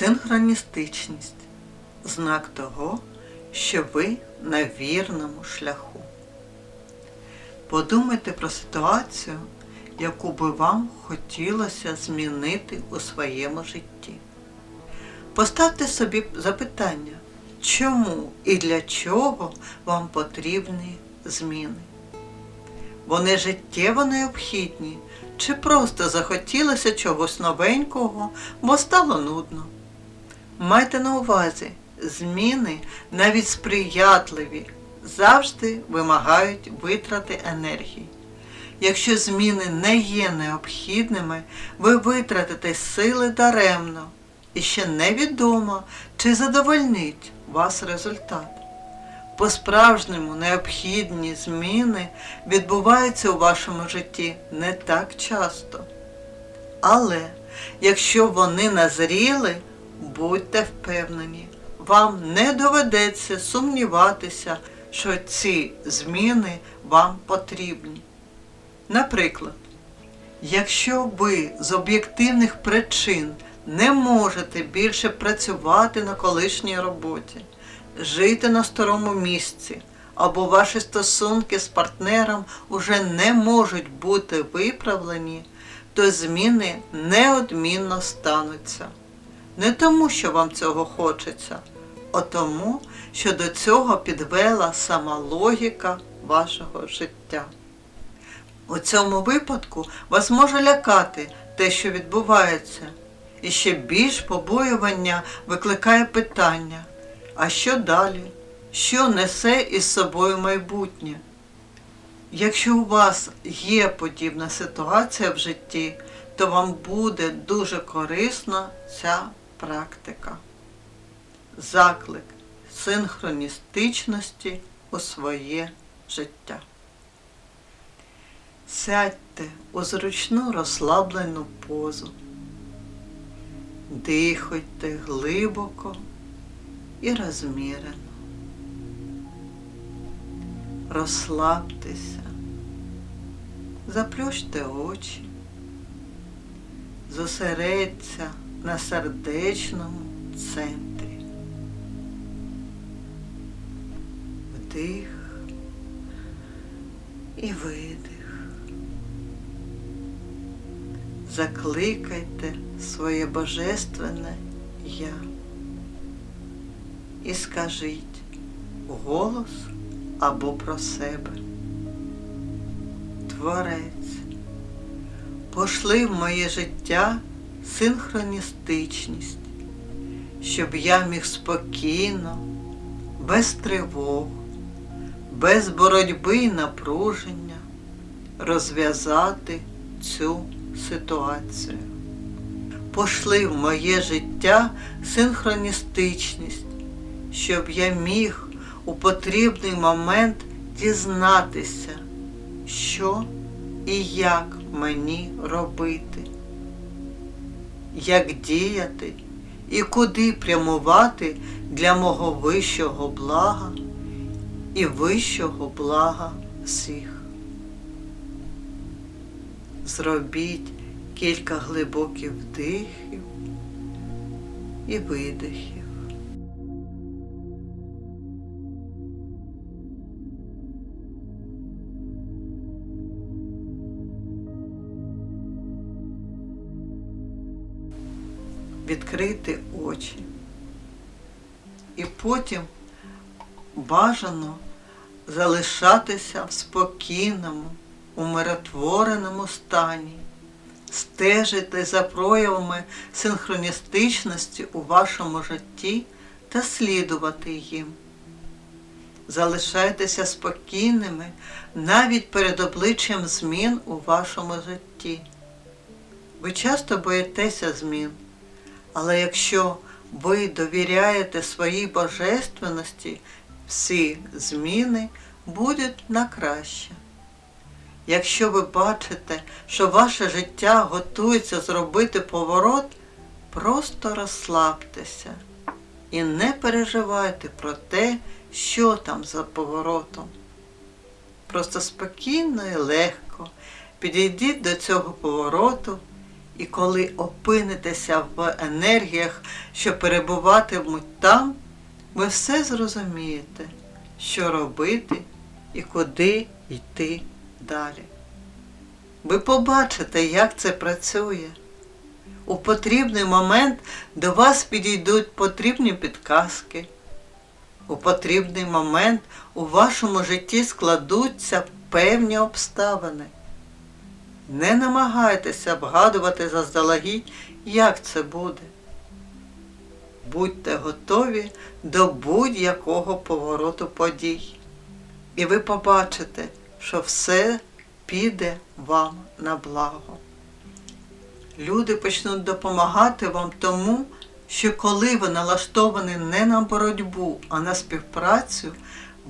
Синхроністичність знак того, що ви на вірному шляху. Подумайте про ситуацію, яку би вам хотілося змінити у своєму житті. Поставте собі запитання, чому і для чого вам потрібні зміни. Вони життєво необхідні, чи просто захотілося чогось новенького, бо стало нудно. Майте на увазі, зміни, навіть сприятливі, завжди вимагають витрати енергії. Якщо зміни не є необхідними, ви витратите сили даремно, і ще невідомо, чи задовольнить вас результат. По-справжньому необхідні зміни відбуваються у вашому житті не так часто. Але якщо вони назріли, будьте впевнені, вам не доведеться сумніватися, що ці зміни вам потрібні. Наприклад, якщо ви з об'єктивних причин не можете більше працювати на колишній роботі, жити на старому місці, або ваші стосунки з партнером уже не можуть бути виправлені, то зміни неодмінно стануться. Не тому, що вам цього хочеться, а тому, що до цього підвела сама логіка вашого життя. У цьому випадку вас може лякати те, що відбувається, і ще більш побоювання викликає питання, а що далі? Що несе із собою майбутнє? Якщо у вас є подібна ситуація в житті, то вам буде дуже корисна ця практика. Заклик синхроністичності у своє життя. Сядьте у зручну розслаблену позу. Дихайте глибоко і розмірено. Розслабтеся, заплющте очі, зосередься на сердечному центрі. Вдих і видих. Закликайте своє божественне Я і скажіть голос або про себе. Творець, пошли в моє життя синхроністичність, щоб я міг спокійно, без тривог, без боротьби і напруження розв'язати цю ситуацію. Пошли в моє життя синхроністичність, щоб я міг у потрібний момент дізнатися, що і як мені робити, як діяти і куди прямувати для мого вищого блага і вищого блага всіх. Зробіть кілька глибоких вдихів і видихів. Відкрити очі. І потім бажано залишатися в спокійному, умиротвореному стані, стежити за проявами синхроністичності у вашому житті та слідувати їм. Залишайтеся спокійними навіть перед обличчям змін у вашому житті. Ви часто боїтеся змін, але якщо ви довіряєте своїй божественності, всі зміни будуть на краще. Якщо ви бачите, що ваше життя готується зробити поворот, просто розслабтеся і не переживайте про те, що там за поворотом. Просто спокійно і легко підійдіть до цього повороту, і коли опинитеся в енергіях що перебуватимуть там, ви все зрозумієте, що робити і куди йти далі. Ви побачите, як це працює. У потрібний момент до вас підійдуть потрібні підказки. У потрібний момент у вашому житті складуться певні обставини. Не намагайтеся вгадувати заздалегідь, як це буде. Будьте готові до будь-якого повороту подій. І ви побачите, що все піде вам на благо. Люди почнуть допомагати вам тому, що коли ви налаштовані не на боротьбу, а на співпрацю,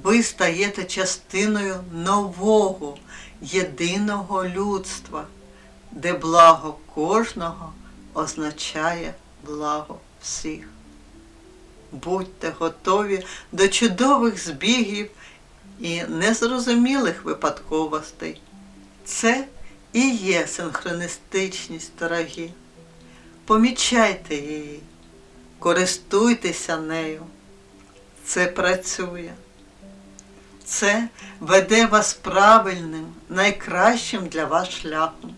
ви стаєте частиною нового, єдиного людства, де благо кожного означає благо всіх. Будьте готові до чудових збігів і незрозумілих випадковостей. Це і є синхроністичність, дорогі. Помічайте її, користуйтеся нею. Це працює. Це веде вас правильним, найкращим для вас шляхом.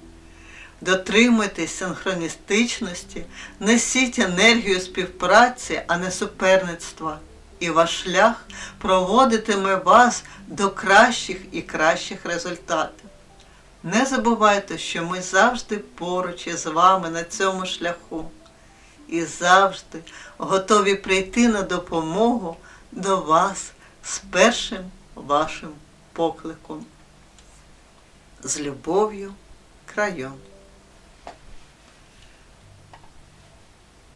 Дотримуйтесь синхроністичності, несіть енергію співпраці, а не суперництва, і ваш шлях проводитиме вас до кращих і кращих результатів. Не забувайте, що ми завжди поруч із вами на цьому шляху і завжди готові прийти на допомогу до вас з першим вашим покликом. З любов'ю, крайон.